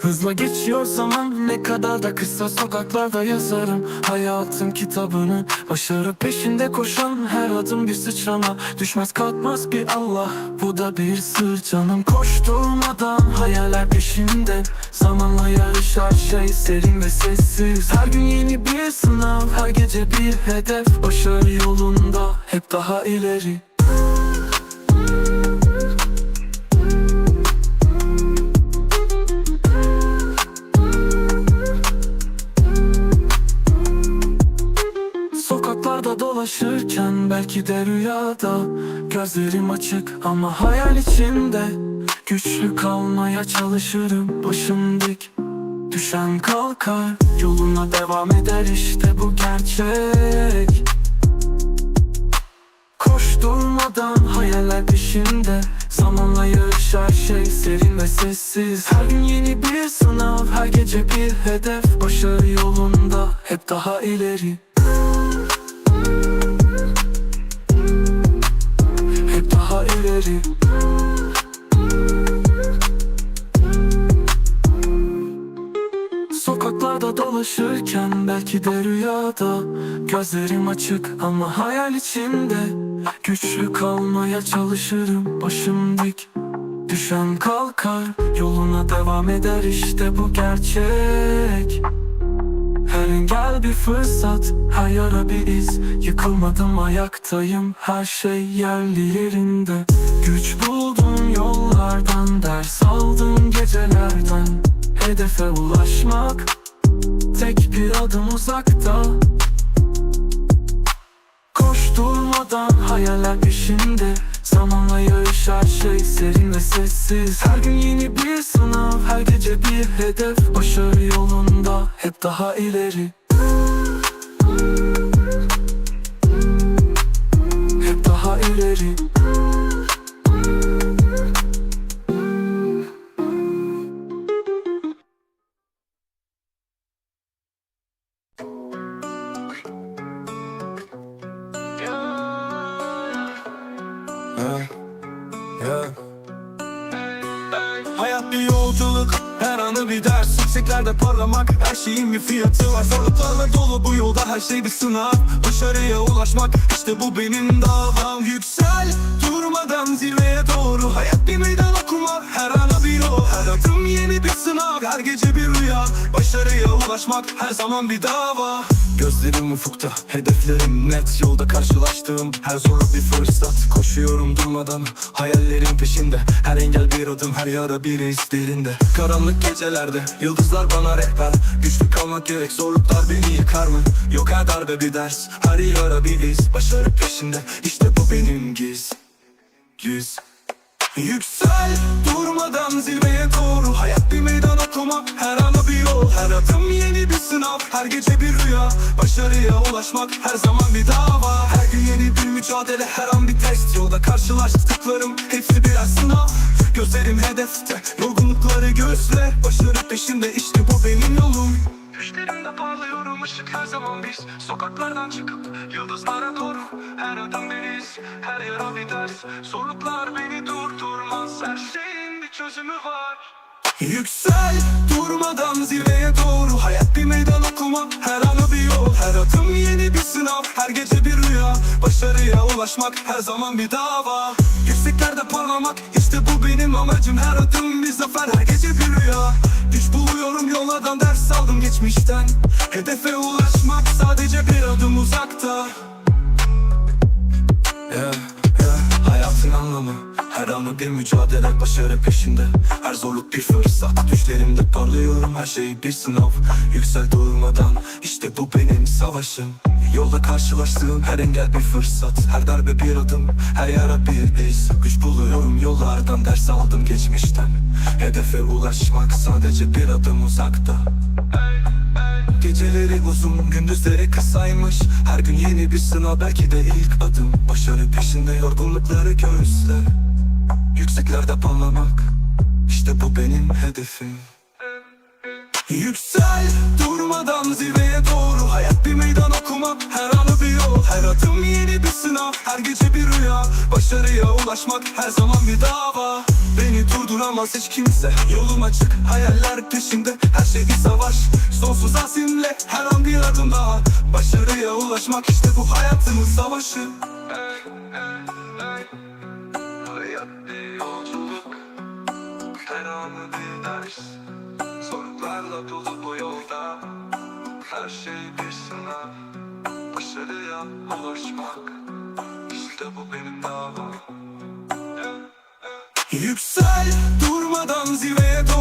Hızla geçiyor zaman ne kadar da kısa sokaklarda yazarım Hayatın kitabını. Başarı peşinde koşan her adım bir sıçrama. Düşmez kalkmaz bir Allah bu da bir sır canım. Koşturmadan hayaller peşinde Zamanla yarışar şey serin ve sessiz. Her gün yeni bir sınav her gece bir hedef. Başarı yolunda hep daha ileri Sokaklarda dolaşırken belki de rüyada. Gözlerim açık ama hayal içinde Güçlü kalmaya çalışırım başım dik. Düşen kalkar yoluna devam eder işte bu gerçek. Koşturmadan hayaller peşinde. Zamanla yarışar şey serin ve sessiz. Her gün yeni bir sınav her gece bir hedef. Başarı yolunda hep daha ileri Dolaşırken belki de rüyada. Gözlerim açık ama hayal içimde. Güçlü kalmaya çalışırım başım dik. Düşen kalkar yoluna devam eder işte bu gerçek. Her engel bir fırsat, her yara bir iz. Yıkılmadım ayaktayım, her şey yerli yerinde. Güç buldum uzakta. Koşturmadan hayaller peşinde. Zamanla yarışar şey serin ve sessiz. Her gün yeni bir sınav Her gece bir hedef. Başarı yolunda hep daha ileri. Hep daha ileri Hayat bir yolculuk Her anı bir ders. Yükseklerde parlamak Her şeyin bir fiyatı var. Zorluklarla dolu bu yolda Her şey bir sınav. Başarıya ulaşmak işte bu benim davam. Yüksel durmadan zirveye doğru. Hayat bir meydan okuma Her ana yeni bir sınav Her gece bir rüya. Başarıya ulaşmak Her zaman bir dava. Gözlerim ufukta Hedeflerim net. Yolda karşılaştığım Her zorlu bir fırsat. Koşuyorum durmadan Hayallerim peşinde. Her engel bir adım Her yara bir iz derinde. Karanlık gecelerde Yıldızlar bana rehber. Güçlü kalmak gerek Zorluklar beni yıkar mı? Yok her darbe bir ders Her yara bir iz. Başarı peşinde İşte bu benim giz Yüz Yüksel durmadan zirveye doğru. Hayat bir meydan okuma her ana bir yol. Her adım yeni bir sınav her gece bir rüya. Başarıya ulaşmak her zaman bir dava. Her gün yeni bir mücadele her an bir test. Yolda karşılaştıklarım hepsi birer sınav. Gözlerim hedefte yorgunlukları göğüsle Başarı peşinde işte bu benim yolum. Düşlerimde parlıyorum ışık her zaman biz. Sokaklardan çıkıp yıldızlara doğru Her adım bir iz, her yara bir ders. Zorluklar beni durdurmaz Her şeyin bir çözümü var. Yüksel durmadan zirveye doğru. Hayat bir meydan okuma her anı bir yol. Her adım yeni bir sınav her gece bir rüya. Başarıya ulaşmak her zaman bir dava. Yükseklerde parlamak işte bu benim amacım. Her adım bir zafer her gece bir rüya. Güç buluyorum yollardan ders aldım geçmişten. Hedefe ulaşmak sadece bir adım uzakta Anı bir mücadele başarı peşinde. Her zorluk bir fırsat. Düşlerimde parlıyorum her şey bir sınav. Yüksel durmadan işte bu benim savaşım. Yolda karşılaştığım her engel bir fırsat. Her darbe bir adım, her yara bir iz. Güç buluyorum yollardan ders aldım geçmişten. Hedefe ulaşmak sadece bir adım uzakta. Geceleri uzun, gündüzleri kısaymış. Her gün yeni bir sınav, belki de ilk adım. Başarı peşinde yorgunlukları göğüsler Yükseklerde parlamak İşte bu benim hedefim. Yüksel durmadan zirveye doğru. Hayat bir meydan okuma her anı bir yol Her adım yeni bir sınav her gece bir rüya. Başarıya ulaşmak her zaman bir dava. Beni durduramaz hiç kimse. Yolum açık hayaller peşimde Her şey bir savaş. Sonsuz azimle her an bir adım daha. Başarıya ulaşmak işte bu hayatımın savaşı yolculuk Her anı bir ders. Zorluklarla dolu bu yolda Her şey bir sınav. Başarıya ulaşmak İşte bu benim davam. Yüksel durmadan zirveye doğru